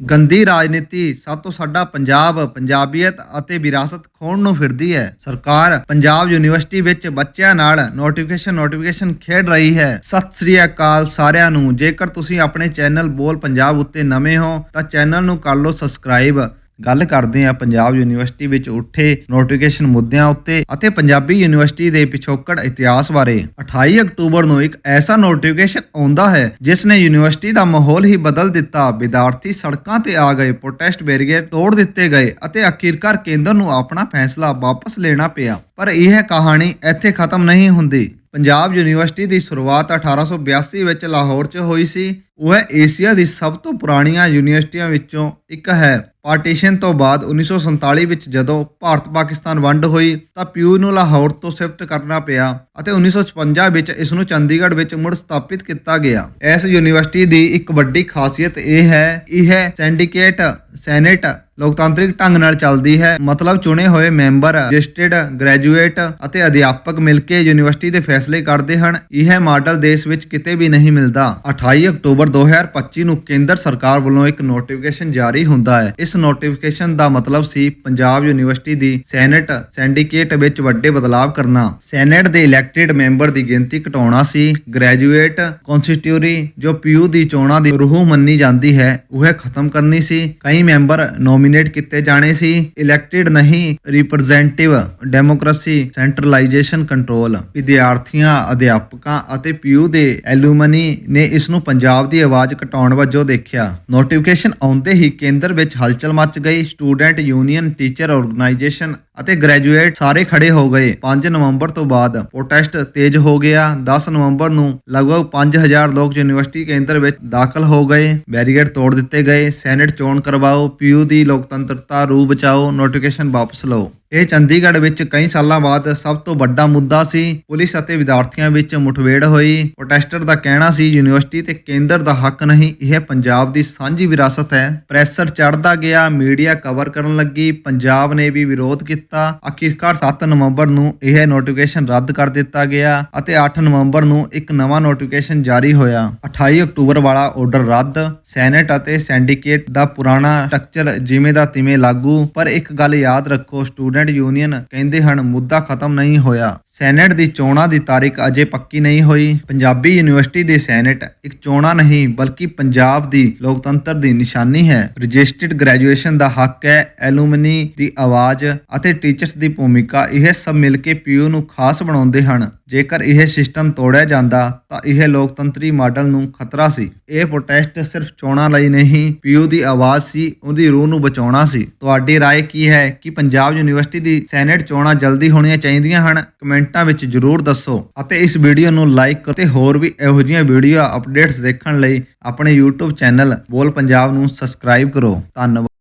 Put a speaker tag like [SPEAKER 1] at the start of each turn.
[SPEAKER 1] ਗੰਦੀ ਰਾਜਨੀਤੀ ਸਾਤੋਂ ਸਾਡਾ ਪੰਜਾਬ, ਪੰਜਾਬੀਅਤ ਅਤੇ ਵਿਰਾਸਤ ਖੋਣ ਨੂੰ ਫਿਰਦੀ ਹੈ। ਸਰਕਾਰ ਪੰਜਾਬ ਯੂਨੀਵਰਸਿਟੀ ਵਿੱਚ ਬੱਚਿਆਂ ਨਾਲ ਨੋਟੀਫਿਕੇਸ਼ਨ ਨੋਟੀਫਿਕੇਸ਼ਨ ਖੇਡ ਰਹੀ ਹੈ। ਸਤਿ ਸ੍ਰੀ ਅਕਾਲ ਸਾਰਿਆਂ ਨੂੰ। ਜੇਕਰ ਤੁਸੀਂ ਆਪਣੇ ਚੈਨਲ ਬੋਲ ਪੰਜਾਬ ਉੱਤੇ ਨਵੇਂ ਹੋ, ਤਾਂ ਚੈਨਲ ਨੂੰ ਕਰ ਲਓ ਸਬਸਕ੍ਰਾਈਬ ਗੱਲ ਕਰਦੇ ਹਾਂ, ਪੰਜਾਬ ਯੂਨੀਵਰਸਿਟੀ ਵਿੱਚ ਉੱਠੇ ਨੋਟੀਫਿਕੇਸ਼ਨ ਮੁੱਦਿਆਂ ਉੱਤੇ ਅਤੇ ਪੰਜਾਬੀ ਯੂਨੀਵਰਸਿਟੀ ਦੇ ਪਿਛੋਕੜ ਇਤਿਹਾਸ ਬਾਰੇ। 28 ਅਕਤੂਬਰ ਨੂੰ ਇੱਕ ਐਸਾ ਨੋਟੀਫਿਕੇਸ਼ਨ ਆਉਂਦਾ ਹੈ, ਜਿਸ ਨੇ ਯੂਨੀਵਰਸਿਟੀ ਦਾ ਮਾਹੌਲ ਹੀ ਬਦਲ ਦਿੱਤਾ। ਵਿਦਿਆਰਥੀ ਸੜਕਾਂ ਤੇ ਆ ਗਏ ਪ੍ਰੋਟੈਸਟ ਬੈਰੀਅਰ ਤੋੜ ਦਿੱਤੇ ਗਏ ਅਤੇ ਅਖੀਰਕਾਰ ਕੇਂਦਰ ਨੂੰ ਆਪਣਾ ਫੈਸਲਾ ਵਾਪਸ ਲੈਣਾ ਪਿਆ। ਪਰ ਇਹ ਕਹਾਣੀ ਇੱਥੇ ਖਤਮ ਨਹੀਂ ਹੁੰਦੀ। ਪੰਜਾਬ ਯੂਨੀਵਰਸਿਟੀ ਦੀ ਸ਼ੁਰੂਆਤ 1882 ਵਿੱਚ ਲਾਹੌਰ 'ਚ ਹੋਈ ਸੀ। ਉਹ ਏਸ਼ੀਆ ਦੀ ਸਭ ਤੋਂ ਪੁਰਾਣੀਆਂ ਯੂਨੀਵਰਸਿਟੀਆਂ ਵਿੱਚੋਂ ਇੱਕ ਹੈ। ਪਾਰਟੀਸ਼ਨ ਤੋਂ ਬਾਅਦ 1947 ਵਿੱਚ ਜਦੋਂ ਭਾਰਤ ਪਾਕਿਸਤਾਨ ਵੰਡ ਹੋਈ ਤਾਂ ਪਿਊ ਨੂੰ ਲਾਹੌਰ ਤੋਂ ਸ਼ਿਫਟ ਕਰਨਾ ਪਿਆ ਅਤੇ 1956 ਵਿੱਚ ਇਸ ਨੂੰ ਚੰਡੀਗੜ੍ਹ ਵਿੱਚ ਮੁੜ ਸਥਾਪਿਤ ਕੀਤਾ ਗਿਆ। ਇਸ ਯੂਨੀਵਰਸਿਟੀ ਦੀ ਇੱਕ ਵੱਡੀ ਖਾਸੀਅਤ ਇਹ ਹੈ, ਇਹ ਸਿੰਡੀਕੇਟ ਸੈਨੇਟ ਲੋਕਤਾਂਤਰਿਕ ਢੰਗ ਨਾਲ ਚੱਲਦੀ ਹੈ। ਮਤਲਬ ਚੁਣੇ ਹੋਏ ਮੈਂਬਰ, ਰਜਿਸਟਰਡ ਗ੍ਰੈਜੂਏਟ ਅਤੇ ਅਧਿਆਪਕ ਮਿਲ ਕੇ ਯੂਨੀਵਰਸਿਟੀ ਦੇ ਫੈਸਲੇ ਕਰਦੇ ਹਨ। ਇਹ ਮਾਡਲ ਦੇਸ਼ ਵਿੱਚ ਕਿਤੇ ਵੀ ਨਹੀਂ ਮਿਲਦਾ। 28 ਅਕਤੂਬਰ 2025 ਨੂੰ ਕੇਂਦਰ ਸਰਕਾਰ ਵੱਲੋਂ ਇੱਕ ਨੋਟੀਫਿਕੇਸ਼ਨ ਜਾਰੀ ਹੁੰਦਾ ਹੈ। ਇਸ ਨੋਟੀਫਿਕੇਸ਼ਨ ਦਾ ਮਤਲਬ ਸੀ ਪੰਜਾਬ ਯੂਨੀਵਰਸਿਟੀ ਦੀ ਸੈਨੇਟ ਸਿੰਡੀਕੇਟ ਵਿੱਚ ਵੱਡੇ ਬਦਲਾਅ ਕਰਨਾ। ਸੈਨੇਟ ਦੇ ਇਲੈਕਟਿਡ ਮੈਂਬਰ ਦੀ ਗਿਣਤੀ ਘਟਾਉਣਾ ਸੀ। ਗ੍ਰੈਜੂਏਟ ਕਨਸਟੀਟਿਊਰੀ ਜੋ ਪੀਯੂ ਦੀ ਚੋਣਾਂ ਦੀ ਰੂਹ ਮੰਨੀ ਜਾਂਦੀ ਹੈ, ਉਹ ਖਤਮ ਕਰਨੀ ਸੀ। ਕਈ ਮੈਂਬਰ ਨੋਮੀਨੇਟ ਕੀਤੇ ਜਾਣੇ ਸੀ। ਇਲੈਕਟਿਡ ਨਹੀਂ ਰਿਪਰੈਜ਼ੈਂਟੇਟਿਵ ਡੈਮੋਕ੍ਰੇਸੀ ਸੈਂਟਰਲਾਈਜੇਸ਼ਨ ਕੰਟਰੋਲ ਵਿਦਿਆਰਥੀਆਂ, ਅਧਿਆਪਕਾਂ ਅਤੇ ਪੀਯੂ ਦੇ ਐਲੂਮਨੀ ਨੇ ਇਸ ਨੂੰ ਪੰਜਾਬ ਦੀ ਆਵਾਜ਼ ਘਟਾਉਣ ਵਜੋਂ ਦੇਖਿਆ। ਨੋਟੀਫਿਕੇਸ਼ਨ ਆਉਂਦੇ ਹੀ ਕੇਂਦਰ ਵਿੱਚ ਹਲਚਲ ਮਚ ਗਈ। ਸਟੂਡੈਂਟ ਯੂਨੀਅਨ ਟੀਚਰ ਆਰਗੇਨਾਈਜੇਸ਼ਨ ਅਤੇ ਗ੍ਰੈਜੂਏਟ ਸਾਰੇ ਖੜੇ ਹੋ ਗਏ। 5 ਨਵੰਬਰ ਤੋਂ ਬਾਅਦ ਪ੍ਰੋਟੈਸਟ ਤੇਜ਼ ਹੋ ਗਿਆ। 10 ਨਵੰਬਰ ਨੂੰ ਲਗਭਗ 5000 ਲੋਕ ਯੂਨੀਵਰਸਿਟੀ ਕੇਂਦਰ ਵਿੱਚ ਦਾਖਲ ਹੋ ਗਏ। ਬੈਰੀਗੇਡ ਤੋੜ ਦਿੱਤੇ ਗਏ। ਸੈਨੇਟ ਚੋਣ ਕਰਵਾਓ। ਪੀਯੂ ਦੀ ਲੋਕਤੰਤਰਤਾ ਰੂ ਬਚਾਓ। ਨੋਟੀਫਿਕੇਸ਼ਨ ਵਾਪਸ ਲਓ। ਇਹ ਚੰਡੀਗੜ੍ਹ ਵਿੱਚ ਕਈ ਸਾਲਾਂ ਬਾਅਦ ਸਭ ਤੋਂ ਵੱਡਾ ਮੁੱਦਾ ਸੀ। ਪੁਲਿਸ ਅਤੇ ਵਿਦਿਆਰਥੀਆਂ ਵਿੱਚ ਮੁਠਭੇੜ ਹੋਈ। ਪ੍ਰੋਟੈਸਟਰ ਦਾ ਕਹਿਣਾ ਸੀ, ਯੂਨੀਵਰਸਿਟੀ ਤੇ ਕੇਂਦਰ ਦਾ ਹੱਕ ਨਹੀਂ। ਇਹ ਪੰਜਾਬ ਦੀ ਸਾਂਝੀ ਵਿਰਾਸਤ ਹੈ। ਪ੍ਰੈਸ਼ਰ ਚੜ੍ਹਦਾ ਗਿਆ। ਮੀਡੀਆ ਕਵਰ ਕਰਨ ਲੱਗੀ। ਪੰਜਾਬ ਨੇ ਵੀ ਵਿਰੋਧ ਕੀਤਾ। ਆਖਿਰਕਾਰ 7 ਨਵੰਬਰ ਨੂੰ ਇਹ ਨੋਟੀਫਿਕੇਸ਼ਨ ਰੱਦ ਕਰ ਦਿੱਤਾ ਗਿਆ ਅਤੇ 8 ਨਵੰਬਰ ਨੂੰ ਇੱਕ ਨਵਾਂ ਨੋਟੀਫਿਕੇਸ਼ਨ ਜਾਰੀ ਹੋਇਆ। 28 ਅਕਤੂਬਰ ਵਾਲਾ ਆਰਡਰ ਰੱਦ। ਸੈਨੇਟ ਅਤੇ ਸਿੰਡੀਕੇਟ ਦਾ ਪੁਰਾਣਾ ਸਟਰਕਚਰ ਜਿਵੇਂ ਦਾ ਤਿਵੇਂ ਲਾਗੂ। ਪਰ ਇੱਕ ਗੱਲ ਯਾਦ ਰੱਖੋ ਸਟੂਡੈਂਟ ਯੂਨੀਅਨ ਕਹਿੰਦੇ ਹਨ, ਮੁੱਦਾ ਖਤਮ ਨਹੀਂ ਹੋਇਆ। ਸੈਨੇਟ ਦੀ ਚੋਣਾਂ ਦੀ ਤਾਰੀਖ ਅਜੇ ਪੱਕੀ ਨਹੀਂ ਹੋਈ। ਪੰਜਾਬੀ ਯੂਨੀਵਰਸਿਟੀ ਦੀ ਸੈਨੇਟ ਇੱਕ ਚੋਣਾਂ ਨਹੀਂ, ਬਲਕਿ ਪੰਜਾਬ ਦੀ ਲੋਕਤੰਤਰ ਦੀ ਨਿਸ਼ਾਨੀ ਹੈ। ਰਜਿਸਟਰਡ ਗ੍ਰੈਜੂਏਸ਼ਨ ਦਾ ਹੱਕ ਹੈ, ਐਲੂਮਨੀ ਦੀ ਆਵਾਜ਼ ਅਤੇ ਟੀਚਰਸ ਦੀ ਭੂਮਿਕਾ ਇਹ ਸਭ ਮਿਲ ਕੇ ਪੀਯੂ ਨੂੰ ਖਾਸ ਬਣਾਉਂਦੇ ਹਨ। ਜੇਕਰ ਇਹ ਸਿਸਟਮ ਤੋੜਿਆ ਜਾਂਦਾ ਤਾਂ ਇਹ ਲੋਕਤੰਤਰੀ ਮਾਡਲ ਨੂੰ ਖਤਰਾ ਸੀ ਇਹ ਪ੍ਰੋਟੈਸਟ ਸਿਰਫ ਚੋਣਾਂ ਲਈ ਨਹੀਂ ਪੀਯੂ ਦੀ ਆਵਾਜ਼ ਸੀ ਉਹਦੀ ਰੂਹ ਨੂੰ ਬਚਾਉਣਾ ਸੀ ਤੁਹਾਡੀ رائے ਕੀ ਹੈ ਕਿ ਪੰਜਾਬ ਯੂਨੀਵਰਸਿਟੀ ਦੀ ਸੈਨੇਟ ਚੋਣਾਂ ਜਲਦੀ ਹੋਣੀਆਂ ਚਾਹੀਦੀਆਂ ਹਨ ਕਮੈਂਟਾਂ ਵਿੱਚ ਜਰੂਰ ਦੱਸੋ ਅਤੇ ਇਸ ਵੀਡੀਓ ਨੂੰ ਲਾਈਕ ਕਰੋ ਤੇ ਹੋਰ ਵੀ ਇਹੋ ਜਿਹੀਆਂ ਵੀਡੀਓ ਅਪਡੇਟਸ ਦੇਖਣ ਲਈ ਆਪਣੇ YouTube ਚੈਨਲ ਬੋਲ ਪੰਜਾਬ ਨੂੰ ਸਬਸਕ੍ਰਾਈਬ ਕਰੋ ਧੰਨਵਾਦ